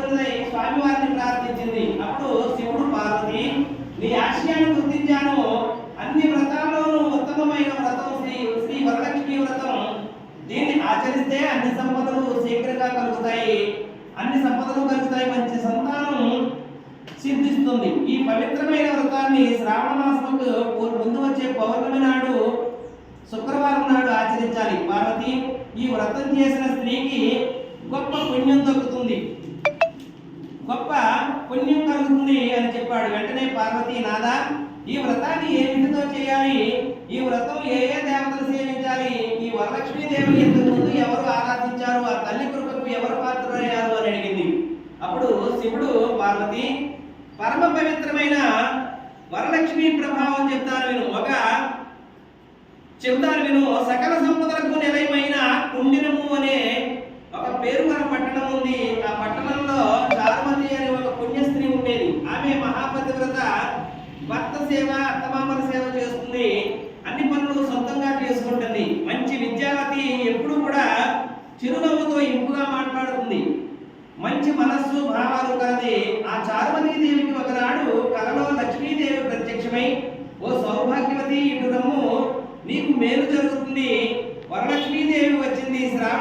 ఉపస్థితులై స్వామివారిని ప్రార్థించింది. అప్పుడు శివుడు పార్వతి నీ ఆశయాన్ని గుర్తించాను. అన్ని వ్రతాల్లోనూ ఉత్తమమైన వ్రతం శ్రీ శ్రీ వరలక్ష్మి వ్రతం. దీన్ని ఆచరిస్తే అన్ని సంపదలు శీఘ్రంగా కలుగుతాయి. అన్ని సంపదలు కలుగుతాయి. మంచి సంతానం సిద్ధిస్తుంది. ఈ పవిత్రమైన వ్రతాన్ని శ్రావణ ముందు వచ్చే పౌర్ణమి నాడు శుక్రవారం నాడు ఆచరించాలి. పార్వతి ఈ వ్రతం చేసిన స్త్రీకి పుణ్యం కలుగుతుంది అని చెప్పాడు. వెంటనే పార్వతీ నాదా ఈ వ్రతాన్ని ఏ విధితో చేయాలి? ఈ వ్రతం ఏ ఏ దేవతలు సేవించాలి? ఈ వరలక్ష్మీ దేవి ముందు ఎవరు ఆరాధించారు? ఆ తల్లి కృపకు ఎవరు పాత్రయ్యారు? అని అడిగింది. అప్పుడు శివుడు పార్వతి పరమ పవిత్రమైన వరలక్ష్మి ప్రభావం చెప్తాను విను. ఒక చెబుతాను విను. సకల సేవ అత్తమామల సేవ చేస్తుంది. అన్ని పనులు సొంతంగా చేసుకుంటుంది. మంచి విద్యావతి ఎప్పుడు కూడా చిరునవ్వుతో ఇంపుగా మాట్లాడుతుంది. మంచి మనస్సు భావాలు కలది ఆ దేవికి ఒకనాడు కలలో లక్ష్మీదేవి ప్రత్యక్షమై ఓ సౌభాగ్యవతి ఇటు రమ్ము. నీకు మేలు జరుగుతుంది. వరలక్ష్మీదేవి వచ్చింది శ్రావణ